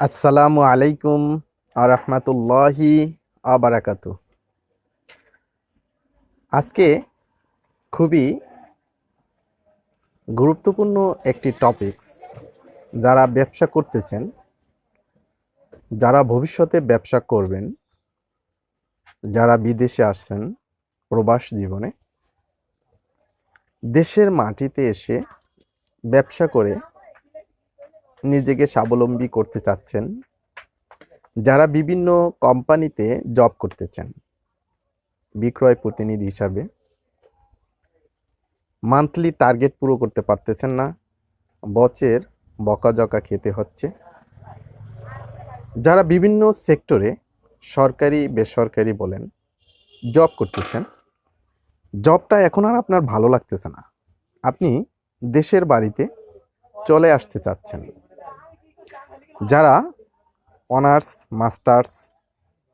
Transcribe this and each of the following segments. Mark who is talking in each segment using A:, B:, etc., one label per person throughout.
A: আসসালামু আলাইকুম আরহামতুল্লাহি আবারাকাতু আজকে খুবই গুরুত্বপূর্ণ একটি টপিকস যারা ব্যবসা করতেছেন, যারা ভবিষ্যতে ব্যবসা করবেন, যারা বিদেশে আসছেন প্রবাস জীবনে, দেশের মাটিতে এসে ব্যবসা করে নিজেকে স্বাবলম্বী করতে চাচ্ছেন, যারা বিভিন্ন কোম্পানিতে জব করতেছেন, বিক্রয় প্রতিনিধি হিসাবে। মান্থলি টার্গেট পুরো করতে পারতেছেন না, বচের বকাজকা খেতে হচ্ছে। যারা বিভিন্ন সেক্টরে সরকারি, বেসরকারি বলেন, জব করতেছেন, জবটা এখন আর আপনার ভালো লাগতেছে না। আপনি দেশের বাড়িতে চলে আসতে চাচ্ছেন। যারা অনার্স, মাস্টার্স,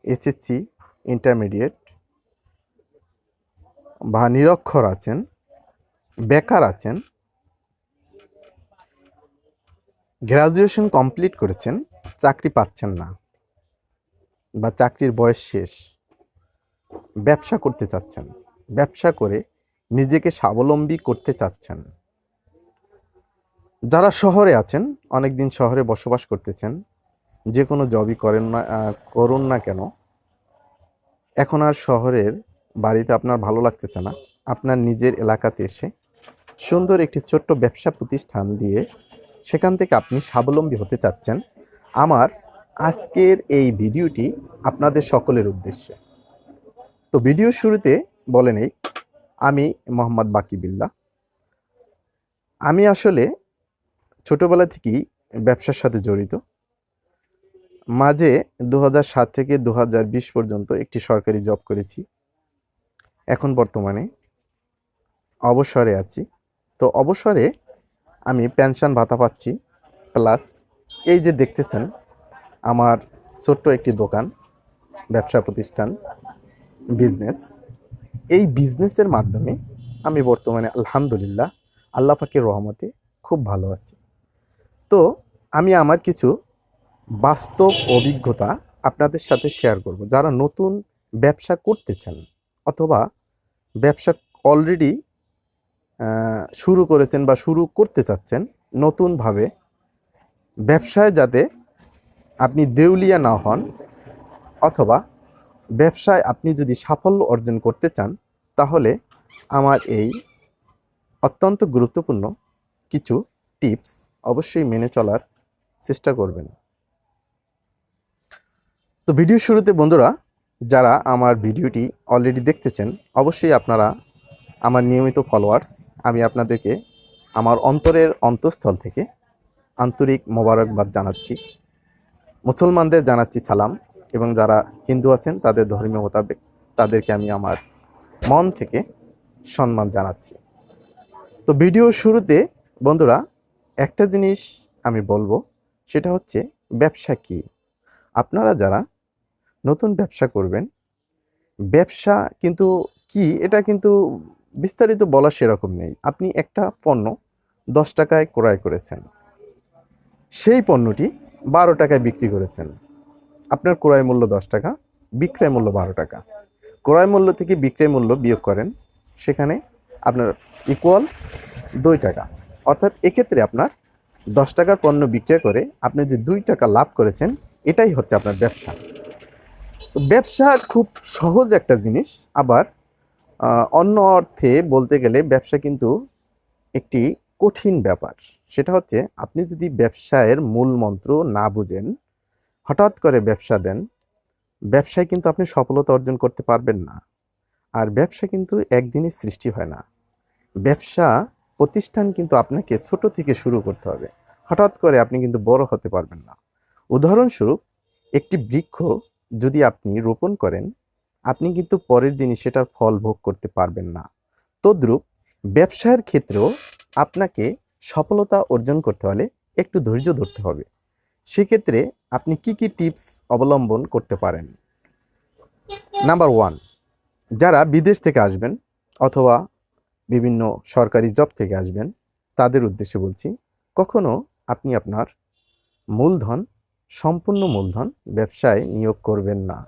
A: এসএসসি, ইন্টারমিডিয়েট বা নিরক্ষর আছেন, বেকার আছেন, গ্রাজুয়েশন কমপ্লিট করেছেন, চাকরি পাচ্ছেন না বা চাকরির বয়স শেষ, ব্যবসা করতে চাচ্ছেন, ব্যবসা করে নিজেকে স্বাবলম্বী করতে চাচ্ছেন। যারা শহরে আছেন অনেক দিন শহরে বসবাস করতেছেন, যে কোনো জবই করেন না করুন না কেন, এখন আর শহরের বাড়িতে আপনার ভালো লাগতেছে না। আপনার নিজের এলাকাতে এসে সুন্দর একটি ছোট্ট ব্যবসা প্রতিষ্ঠান দিয়ে সেখান থেকে আপনি স্বাবলম্বী হতে চাচ্ছেন। আমার আজকের এই ভিডিওটি আপনাদের সকলের উদ্দেশ্যে। তো ভিডিওর শুরুতে বলে নেই, আমি মোহাম্মদ বাকিবিল্লা আমি আসলে ছোটোবেলা থেকেই ব্যবসার সাথে জড়িত। মাঝে দু সাত থেকে দু হাজার বিশ পর্যন্ত একটি সরকারি জব করেছি। এখন বর্তমানে অবসরে আছি। তো অবসরে আমি পেনশন ভাতা পাচ্ছি প্লাস এই যে দেখতেছেন আমার ছোট্ট একটি দোকান, ব্যবসা প্রতিষ্ঠান বিজনেস এই বিজনেসের মাধ্যমে আমি বর্তমানে আলহামদুলিল্লাহ, আল্লাহ পাকের রহমতে খুব ভালো আছি। তো আমি আমার কিছু বাস্তব অভিজ্ঞতা আপনাদের সাথে শেয়ার করব। যারা নতুন ব্যবসা করতে চান অথবা ব্যবসা অলরেডি শুরু করেছেন বা শুরু করতে চাচ্ছেন, নতুনভাবে ব্যবসায় যাতে আপনি দেউলিয়া না হন অথবা ব্যবসায় আপনি যদি সাফল্য অর্জন করতে চান, তাহলে আমার এই অত্যন্ত গুরুত্বপূর্ণ কিছু টিপস অবশ্যই মেনে চলার চেষ্টা করবেন। তো ভিডিও শুরুতে বন্ধুরা, যারা আমার ভিডিওটি অলরেডি দেখতেছেন, অবশ্যই আপনারা আমার নিয়মিত ফলোয়ার্স আমি আপনাদেরকে আমার অন্তরের অন্তঃস্থল থেকে আন্তরিক মোবারকবাদ জানাচ্ছি। মুসলমানদের জানাচ্ছি সালাম এবং যারা হিন্দু আছেন, তাদের ধর্মীয় মোতাবেক তাদেরকে আমি আমার মন থেকে সম্মান জানাচ্ছি। তো ভিডিওর শুরুতে বন্ধুরা একটা জিনিস আমি বলব, সেটা হচ্ছে ব্যবসা কি? আপনারা যারা নতুন ব্যবসা করবেন, ব্যবসা কিন্তু কি, এটা কিন্তু বিস্তারিত বলা সেরকম নেই। আপনি একটা পণ্য দশ টাকায় ক্রয় করেছেন, সেই পণ্যটি বারো টাকায় বিক্রি করেছেন। আপনার ক্রয় মূল্য দশ টাকা, বিক্রয় মূল্য বারো টাকা। ক্রয় মূল্য থেকে বিক্রয় মূল্য বিয়োগ করেন, সেখানে আপনার ইকুয়াল দুই টাকা। অর্থাৎ এক্ষেত্রে আপনার দশ টাকার পণ্য বিক্রয় করে আপনি যে দুই টাকা লাভ করেছেন, এটাই হচ্ছে আপনার ব্যবসা। ব্যবসা খুব সহজ একটা জিনিস। আবার অন্য অর্থে বলতে গেলে ব্যবসা কিন্তু একটি কঠিন ব্যাপার। সেটা হচ্ছে আপনি যদি ব্যবসায়ের মূল মন্ত্র না বুঝেন, হঠাৎ করে ব্যবসা দেন, ব্যবসায় কিন্তু আপনি সফলতা অর্জন করতে পারবেন না। আর ব্যবসা কিন্তু একদিনে সৃষ্টি হয় না। ব্যবসা প্রতিষ্ঠান কিন্তু আপনাকে ছোট থেকে শুরু করতে হবে। হঠাৎ করে আপনি কিন্তু বড় হতে পারবেন না। উদাহরণস্বরূপ, একটি বৃক্ষ যদি আপনি রোপণ করেন, আপনি কিন্তু পরের দিনই সেটার ফল ভোগ করতে পারবেন না। তদ্রূপ, ব্যবসায়ের ক্ষেত্রেও আপনাকে সফলতা অর্জন করতে হলে একটু ধৈর্য ধরতে হবে। সেক্ষেত্রে আপনি কি কি টিপস অবলম্বন করতে পারেন? নাম্বার ওয়ান, যারা বিদেশ থেকে আসবেন অথবা বিভিন্ন সরকারি জব থেকে আসবেন, তাদের উদ্দেশ্যে বলছি, কখনো আপনি আপনার মূলধন, সম্পূর্ণ মূলধন ব্যবসায় নিয়োগ করবেন না।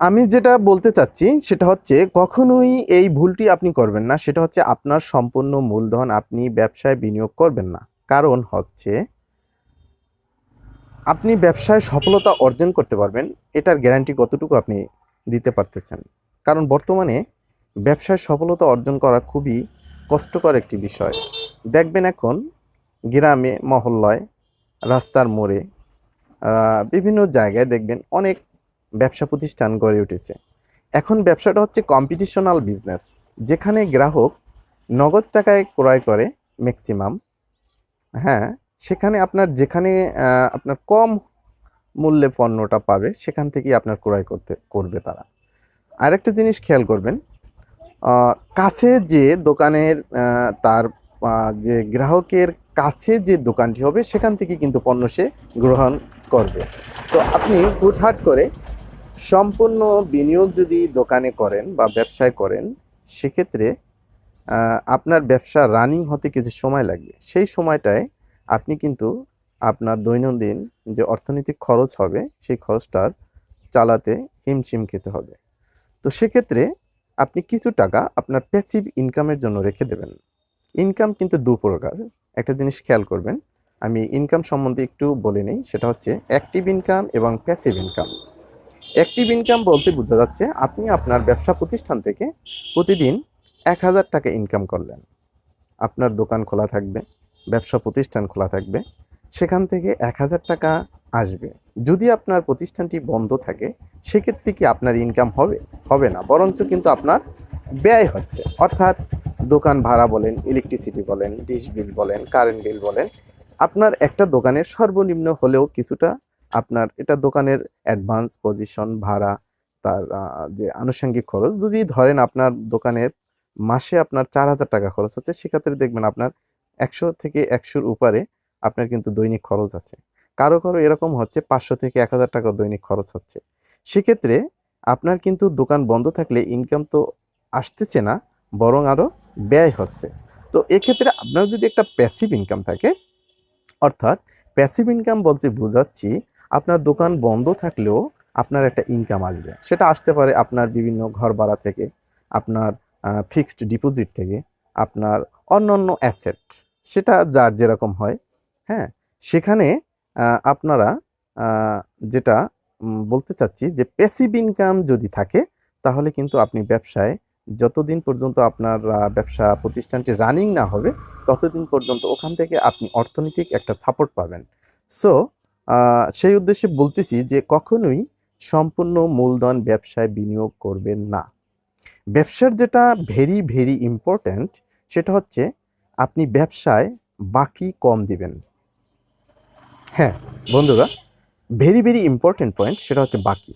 A: আমি যেটা বলতে চাচ্ছি, সেটা হচ্ছে কখনোই এই ভুলটি আপনি করবেন না, সেটা হচ্ছে আপনার সম্পূর্ণ মূলধন আপনি ব্যবসায় বিনিয়োগ করবেন না। কারণ হচ্ছে, আপনি ব্যবসায় সফলতা অর্জন করতে পারবেন, এটার গ্যারান্টি কতটুকু আপনি দিতে পারতেছেন। কারণ বর্তমানে ব্যবসায় সফলতা অর্জন করা খুবই কষ্টকর একটি বিষয়। দেখবেন এখন গ্রামে, মহল্লায়, রাস্তার মোড়ে বিভিন্ন জায়গায় দেখবেন অনেক ব্যবসা প্রতিষ্ঠান গড়ে উঠেছে। এখন ব্যবসাটা হচ্ছে কম্পিটিশনাল বিজনেস যেখানে গ্রাহক নগদ টাকায় ক্রয় করে ম্যাক্সিমাম হ্যাঁ সেখানে আপনার যেখানে আপনার কম মূল্যে পণ্যটা পাবে, সেখান থেকেই আপনার ক্রয় করতে, করবে তারা। আরেকটা জিনিস খেয়াল করবেন কাছে যে দোকানের তার যে গ্রাহকের কাছে যে দোকানটি হবে, সেখান থেকে কিন্তু পণ্য সে গ্রহণ করবে। তো আপনি হুটহাট করে সম্পূর্ণ বিনিয়োগ যদি দোকানে করেন বা ব্যবসায় করেন, সেক্ষেত্রে আপনার ব্যবসা রানিং হতে কিছু সময় লাগবে। সেই সময়টায় আপনি কিন্তু আপনার দৈনন্দিন যে অর্থনৈতিক খরচ হবে, সেই খরচটার চালাতে হিমশিম খেতে হবে। তো সেক্ষেত্রে আপনি কিছু টাকা আপনার প্যাসিভ ইনকামের জন্য রেখে দেবেন। ইনকাম কিন্তু দু প্রকার। একটা জিনিস খেয়াল করবেন, আমি ইনকাম সম্বন্ধে একটু বলে নিই, সেটা হচ্ছে অ্যাক্টিভ ইনকাম এবং প্যাসিভ ইনকাম অ্যাক্টিভ ইনকাম বলতে বোঝা যাচ্ছে আপনি আপনার ব্যবসা প্রতিষ্ঠান থেকে প্রতিদিন এক হাজার টাকা ইনকাম করলেন। আপনার দোকান খোলা থাকবে, ব্যবসা প্রতিষ্ঠান খোলা থাকবে, সেখান থেকে এক হাজার টাকা আসবে। যদি আপনার প্রতিষ্ঠানটি বন্ধ থাকে, সেক্ষেত্রে কি আপনার ইনকাম হবে? হবে না, বরঞ্চ কিন্তু আপনার ব্যয় হচ্ছে। অর্থাৎ দোকান ভাড়া বলেন ইলেকট্রিসিটি বলেন ডিশ বিল বলেন কারেন্ট বিল বলেন, আপনার একটা দোকানের সর্বনিম্ন হলেও কিছুটা আপনার এটা দোকানের অ্যাডভান্স পজিশন ভাড়া, তার যে আনুষঙ্গিক খরচ, যদি ধরেন আপনার দোকানের মাসে আপনার চার হাজার টাকা খরচ হচ্ছে, সেক্ষেত্রে দেখবেন আপনার একশো থেকে একশোর উপরে আপনার কিন্তু দৈনিক খরচ আছে। কারও কারও এরকম হচ্ছে পাঁচশো থেকে এক হাজার টাকা দৈনিক খরচ হচ্ছে। সেক্ষেত্রে আপনার কিন্তু দোকান বন্ধ থাকলে ইনকাম তো আসতেছে না, বরং আরও ব্যয় হচ্ছে। তো এক্ষেত্রে আপনার যদি একটা প্যাসিভ ইনকাম থাকে, অর্থাৎ প্যাসিভ ইনকাম বলতে বোঝাচ্ছি, আপনার দোকান বন্ধ থাকলেও আপনার একটা ইনকাম আসবে। সেটা আসতে পারে আপনার বিভিন্ন ঘর ভাড়া থেকে, আপনার ফিক্সড ডিপোজিট থেকে, আপনার অন্য অন্য অ্যাসেট সেটা যার যেরকম হয় হ্যাঁ? সেখানে আপনারা যেটা বলতে চাচ্ছি যে প্যাসিভ ইনকাম যদি থাকে, তাহলে কিন্তু আপনি ব্যবসায় যতদিন পর্যন্ত আপনার ব্যবসা প্রতিষ্ঠানটি রানিং না হবে, ততদিন পর্যন্ত ওখান থেকে আপনি অর্থনৈতিক একটা সাপোর্ট পাবেন। সো সেই উদ্দেশ্যে বলতেছি যে কখনোই সম্পূর্ণ মূলধন ব্যবসায় বিনিয়োগ করবেন না। ব্যবসার যেটা ভেরি ভেরি ইম্পর্ট্যান্ট সেটা হচ্ছে আপনি ব্যবসায় বাকি কম দিবেন। হ্যাঁ বন্ধুরা ভেরি ভেরি ইম্পর্টেন্ট পয়েন্ট সেটা হচ্ছে বাকি।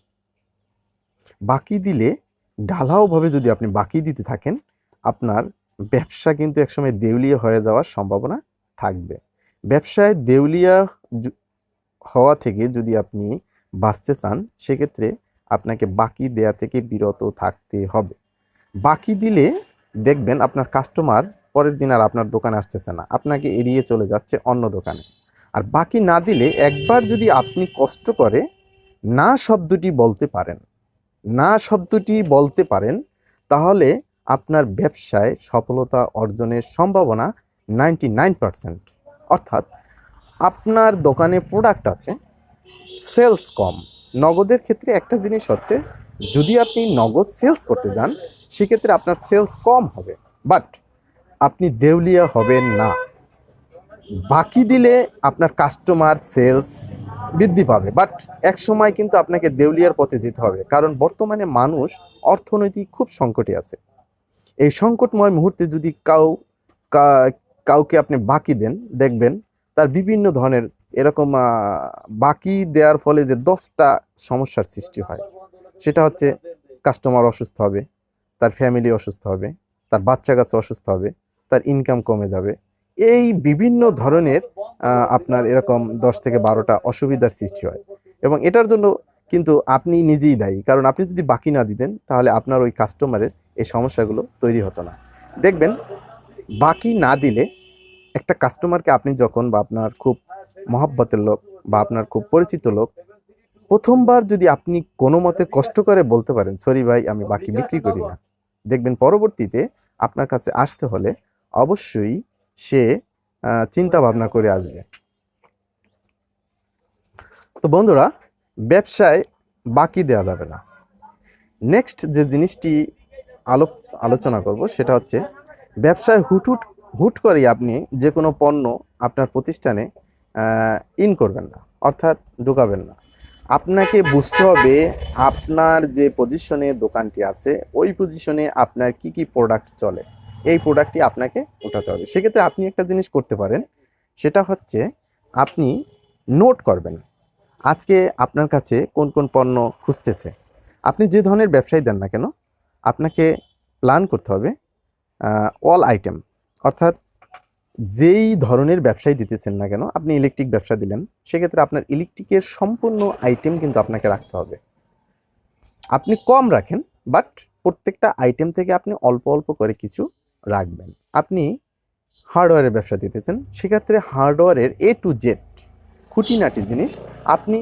A: বাকি দিলে ঢালাওভাবে যদি আপনি বাকি দিতে থাকেন, আপনার ব্যবসা কিন্তু একসময় দেউলিয়া হয়ে যাওয়ার সম্ভাবনা থাকবে। ব্যবসায় দেউলিয়া হওয়া থেকে যদি আপনি বাঁচতে চান, সেক্ষেত্রে আপনাকে বাকি দেয়া থেকে বিরত থাকতে হবে। বাকি দিলে দেখবেন আপনার কাস্টমার পরের দিন আর আপনার দোকানে আসতেছে না। আপনাকে এড়িয়ে চলে যাচ্ছে অন্য দোকানে। আর বাকি না দিলে একবার যদি আপনি কষ্ট করে না শব্দটি বলতে পারেন, না শব্দটি বলতে পারেন, তাহলে আপনার ব্যবসায় সফলতা অর্জনের সম্ভাবনা নাইনটি নাইন পারসেন্ট। অর্থাৎ আপনার দোকানে প্রোডাক্ট আছে সেলস কম। নগদের ক্ষেত্রে একটা জিনিস হচ্ছে, যদি আপনি নগদ সেলস করতে যান, সেক্ষেত্রে আপনার সেলস কম হবে। বাট আপনি দেউলিয়া হবেন না। বাকি দিলে আপনার কাস্টমার সেলস বৃদ্ধি পাবে। বাট এক সময় কিন্তু আপনাকে দেউলিয়ার পথে যেতে হবে। কারণ বর্তমানে মানুষ অর্থনৈতিক খুব সংকটে আছে। এই সংকটময় মুহূর্তে যদি কাউ কাউকে আপনি বাকি দেন, দেখবেন তার বিভিন্ন ধরনের এরকম বাকি দেওয়ার ফলে যে দশটা সমস্যার সৃষ্টি হয়, সেটা হচ্ছে কাস্টমার অসুস্থ হবে, তার ফ্যামিলি অসুস্থ হবে, তার বাচ্চা কাছে অসুস্থ হবে, তার ইনকাম কমে যাবে এই বিভিন্ন ধরনের আপনার এরকম দশ থেকে বারোটা অসুবিধার সৃষ্টি হয়। এবং এটার জন্য কিন্তু আপনি নিজেই দায়ী। কারণ আপনি যদি বাকি না দিতেন, তাহলে আপনার ওই কাস্টমারের এই সমস্যাগুলো তৈরি হতো না। দেখবেন, বাকি না দিলে একটা কাস্টমারকে আপনি যখন বা আপনার খুব মহাব্বতের লোক বা আপনার খুব পরিচিত লোক, প্রথমবার যদি আপনি কোনো মতে কষ্ট করে বলতে পারেন, সরি ভাই, আমি বাকি বিক্রি করি না। দেখবেন পরবর্তীতে আপনার কাছে আসতে হলে অবশ্যই সে চিন্তা ভাবনা করে আসবে। তো বন্ধুরা, ব্যবসায় বাকি দেওয়া যাবে না। নেক্সট যে জিনিসটি আলো, আলোচনা করব, সেটা হচ্ছে, ব্যবসায় হুট হুট করেই আপনি যে কোনো পণ্য আপনার প্রতিষ্ঠানে ইন করবেন না, অর্থাৎ ঢুকাবেন না। আপনাকে বুঝতে হবে, আপনার যে পজিশনে দোকানটি আছে, ওই পজিশনে আপনার কি কি প্রোডাক্ট চলে। এই প্রোডাক্টটি আপনাকে উঠাতে হবে। সেক্ষেত্রে আপনি একটা জিনিস করতে পারেন, সেটা হচ্ছে আপনি নোট করবেন, আজকে আপনার কাছে কোন কোন পণ্য খুঁজতেছে। আপনি যে ধরনের ব্যবসায়ী দেন না কেন, আপনাকে প্ল্যান করতে হবে অল আইটেম অর্থাৎ যেই ধরনের ব্যবসায় দিতেছেন না কেন, আপনি ইলেকট্রিক ব্যবসা দিলেন, সেক্ষেত্রে আপনার ইলেকট্রিকের সম্পূর্ণ আইটেম কিন্তু আপনাকে রাখতে হবে। আপনি কম রাখেন বাট প্রত্যেকটা আইটেম থেকে আপনি অল্প অল্প করে কিছু রাখবেন। আপনি হার্ডওয়্যারের ব্যবসা দিতেছেন, সেক্ষেত্রে হার্ডওয়্যারের এ টু জেড খুঁটিনাটি জিনিস আপনি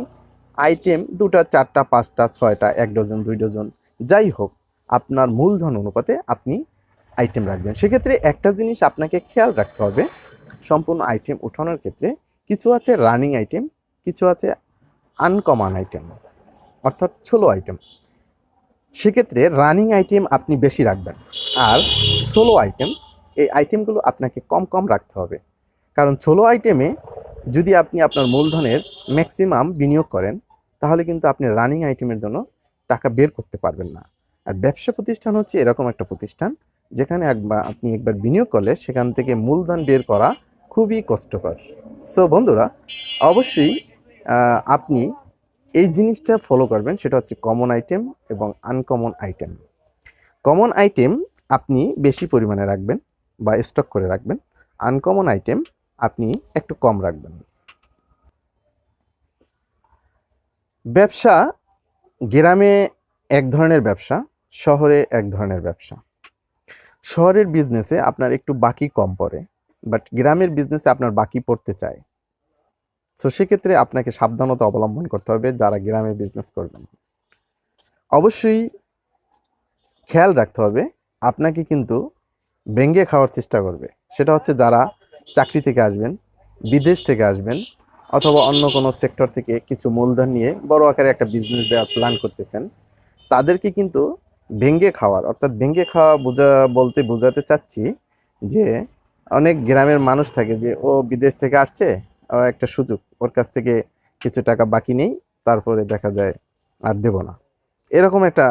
A: আইটেম দুটা, চারটা, পাঁচটা, ছয়টা, এক ডজন দুই ডজন যাই হোক, আপনার মূলধন অনুপাতে আপনি আইটেম রাখবেন। সেক্ষেত্রে একটা জিনিস আপনাকে খেয়াল রাখতে হবে, সম্পূর্ণ আইটেম উঠানোর ক্ষেত্রে কিছু আছে রানিং আইটেম কিছু আছে আনকমন আইটেম অর্থাৎ ছোলো আইটেম সেক্ষেত্রে রানিং আইটেম আপনি বেশি রাখবেন। আর সোলো আইটেম এই আইটেমগুলো আপনাকে কম কম রাখতে হবে। কারণ সোলো আইটেমে যদি আপনি আপনার মূলধনের ম্যাক্সিমাম বিনিয়োগ করেন, তাহলে কিন্তু আপনি রানিং আইটেমের জন্য টাকা বের করতে পারবেন না। আর ব্যবসা প্রতিষ্ঠান হচ্ছে এরকম একটা প্রতিষ্ঠান, যেখানে একবার আপনি একবার বিনিয়োগ করলে সেখান থেকে মূলধন বের করা খুবই কষ্টকর। সো বন্ধুরা, অবশ্যই আপনি এই জিনিসটা ফলো করবেন, সেটা হচ্ছে কমন আইটেম এবং আনকমন আইটেম কমন আইটেম আপনি বেশি পরিমাণে রাখবেন বা স্টক করে রাখবেন আনকমন আইটেম আপনি একটু কম রাখবেন। ব্যবসা, গ্রামে এক ধরনের ব্যবসা, শহরে এক ধরনের ব্যবসা। শহরের বিজনেসে আপনার একটু বাকি কম পড়ে বাট গ্রামের বিজনেসে আপনার বাকি পড়তে চায়। তো সেক্ষেত্রে আপনাকে সাবধানতা অবলম্বন করতে হবে যারা গ্রামে বিজনেস করবেন। অবশ্যই খেয়াল রাখতে হবে, আপনাকে কিন্তু ভেঙ্গে খাওয়ার চেষ্টা করবে। সেটা হচ্ছে যারা চাকরি থেকে আসবেন, বিদেশ থেকে আসবেন, অথবা অন্য কোনো সেক্টর থেকে কিছু মূলধন নিয়ে বড় আকারে একটা বিজনেস দেওয়ার প্ল্যান করতেছেন, তাদেরকে কিন্তু ভেঙ্গে খাওয়ার, অর্থাৎ ভেঙ্গে খাওয়া বোঝা, বলতে বোঝাতে চাচ্ছি যে অনেক গ্রামের মানুষ থাকে যে, ও বিদেশ থেকে আসছে একটা সুযোগ। ওর কাছ থেকে কিছু টাকা বাকি নেই, তারপরে দেখা যায় আর দেব না। এরকম একটা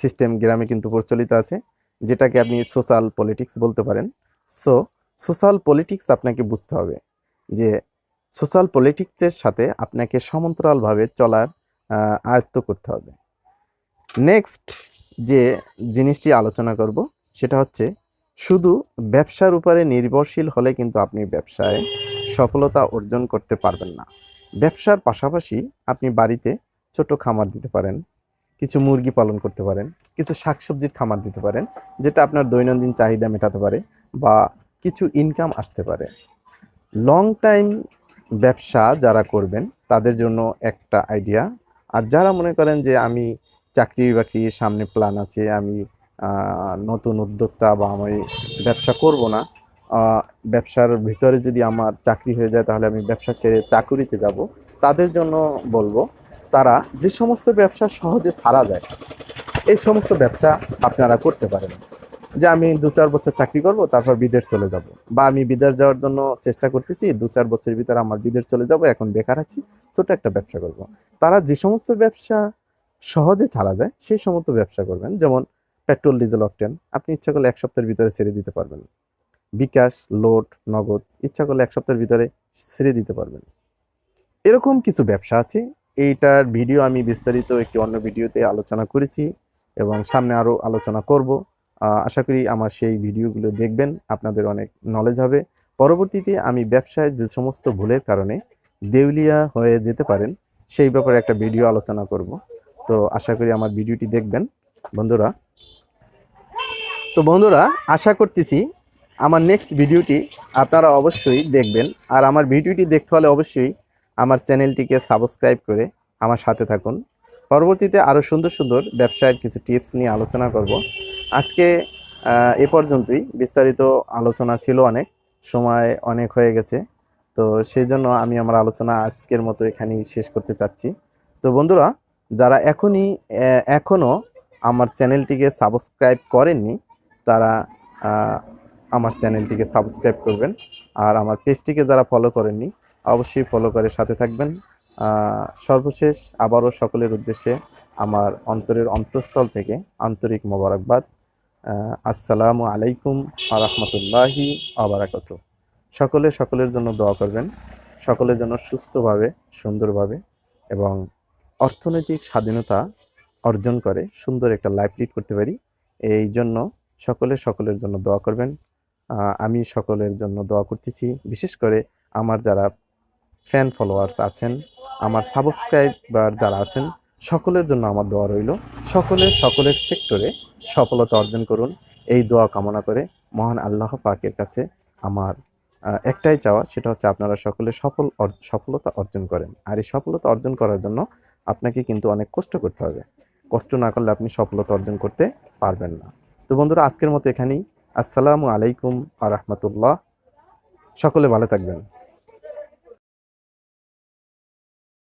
A: সিস্টেম গ্রামে কিন্তু প্রচলিত আছে, যেটাকে আপনি সোশ্যাল পলিটিক্স বলতে পারেন। সো সোশ্যাল পলিটিক্স আপনাকে বুঝতে হবে যে সোশ্যাল পলিটিক্সের সাথে আপনাকে সমান্তরালভাবে চলার আয়ত্ত করতে হবে। নেক্সট যে জিনিসটি আলোচনা করব, সেটা হচ্ছে শুধু ব্যবসার উপরে নির্ভরশীল হলে কিন্তু আপনি ব্যবসায় সফলতা অর্জন করতে পারবেন না। ব্যবসার পাশাপাশি আপনি বাড়িতে ছোট খামার দিতে পারেন, কিছু মুরগি পালন করতে পারেন, কিছু শাকসবজির খামার দিতে পারেন, যেটা আপনার দৈনন্দিন চাহিদা মেটাতে পারে বা কিছু ইনকাম আসতে পারে। লং টাইম ব্যবসা যারা করবেন, তাদের জন্য একটা আইডিয়া আর যারা মনে করেন যে আমি চাকরি বাকরির সামনে প্ল্যান আছে, আমি নতুন উদ্যোক্তা বা আমি ব্যবসা করব না ব্যবসার ভিতরে যদি আমার চাকরি হয়ে যায়, তাহলে আমি ব্যবসা ছেড়ে চাকুরিতে যাব। তাদের জন্য বলব, তারা যে সমস্ত ব্যবসা সহজে ছাড়া যায়, এই সমস্ত ব্যবসা আপনারা করতে পারেন। যে আমি দু চার বছর চাকরি করব, তারপর বিদেশ চলে যাব। বা আমি বিদেশ যাওয়ার জন্য চেষ্টা করতেছি, দু চার বছরের ভিতরে আমার বিদেশ চলে যাব, এখন বেকার আছি ছোট একটা ব্যবসা করব। তারা যে সমস্ত ব্যবসা সহজে ছাড়া যায়, সেই সমস্ত ব্যবসা করবেন। যেমন পেট্রোল, ডিজেল, অকটেন, আপনি ইচ্ছা করলে এক সপ্তাহের ভিতরে ছেড়ে দিতে পারবেন। বিকাশ, লোড, নগদ, ইচ্ছা করলে এক সপ্তাহের ভিতরে ছেড়ে দিতে পারবেন। এরকম কিছু ব্যবসা আছে। এইটার ভিডিও আমি বিস্তারিত একটি অন্য ভিডিওতে আলোচনা করেছি এবং সামনে আরও আলোচনা করব। আশা করি আমার সেই ভিডিওগুলো দেখবেন, আপনাদের অনেক নলেজ হবে। পরবর্তীতে আমি ব্যবসায় যে সমস্ত ভুলের কারণে দেউলিয়া হয়ে যেতে পারেন, সেই ব্যাপারে একটা ভিডিও আলোচনা করব। তো আশা করি আমার ভিডিওটি দেখবেন। বন্ধুরা, তো বন্ধুরা, আশা করতেছি আমার নেক্সট ভিডিওটি আপনারা অবশ্যই দেখবেন। আর আমার ভিডিওটি দেখতে হলে অবশ্যই আমার চ্যানেলটিকে সাবস্ক্রাইব করে আমার সাথে থাকুন। পরবর্তীতে আরও সুন্দর সুন্দর ব্যবসায়ের কিছু টিপস নিয়ে আলোচনা করব। আজকে এ পর্যন্তই। বিস্তারিত আলোচনা ছিল অনেক, সময় অনেক হয়ে গেছে। তো সেই জন্য আমি আমার আলোচনা আজকের মতো এখানেই শেষ করতে চাচ্ছি। তো বন্ধুরা, যারা এখনই এখনও আমার চ্যানেলটিকে সাবস্ক্রাইব করেননি, তারা আমার চ্যানেলটিকে সাবস্ক্রাইব করবেন। আর আমার পেজটিকে যারা ফলো করেননি, অবশ্যই ফলো করে সাথে থাকবেন। সর্বশেষ আবারও সকলের উদ্দেশ্যে আমার অন্তরের অন্তঃস্থল থেকে আন্তরিক মোবারকবাদ। আসসালামু আলাইকুম আরহামতুল্লাহি আবরাকাত সকলে সকলের জন্য দোয়া করবেন। সকলের জন্য সুস্থভাবে, সুন্দরভাবে এবং অর্থনৈতিক স্বাধীনতা অর্জন করে সুন্দর একটা লাইফ লিড করতে পারি। এই জন্য সকলে সকলের জন্য দোয়া করবেন। আমি সকলের জন্য দোয়া করতেছি। বিশেষ করে আমার যারা ফ্যান ফলোয়ার্স আছেন, আমার সাবস্ক্রাইবার যারা আছেন, সকলের জন্য আমার দোয়া রইল। সকলে সকলের সেক্টরে সফলতা অর্জন করুন। এই দোয়া কামনা করে মহান আল্লাহ পাকের কাছে আমার একটাই চাওয়া, সেটা হচ্ছে আপনারা সকলে সফল সফলতা অর্জন করেন। আর এই সফলতা অর্জন করার জন্য আপনাকে কিন্তু অনেক কষ্ট করতে হবে। কষ্ট না করলে আপনি সফলতা অর্জন করতে পারবেন না। তো বন্ধুরা, আজকের মতো এখানেই। আসসালামু আলাইকুম আ রহমতুল্লাহ। সকলে ভালো থাকবেন।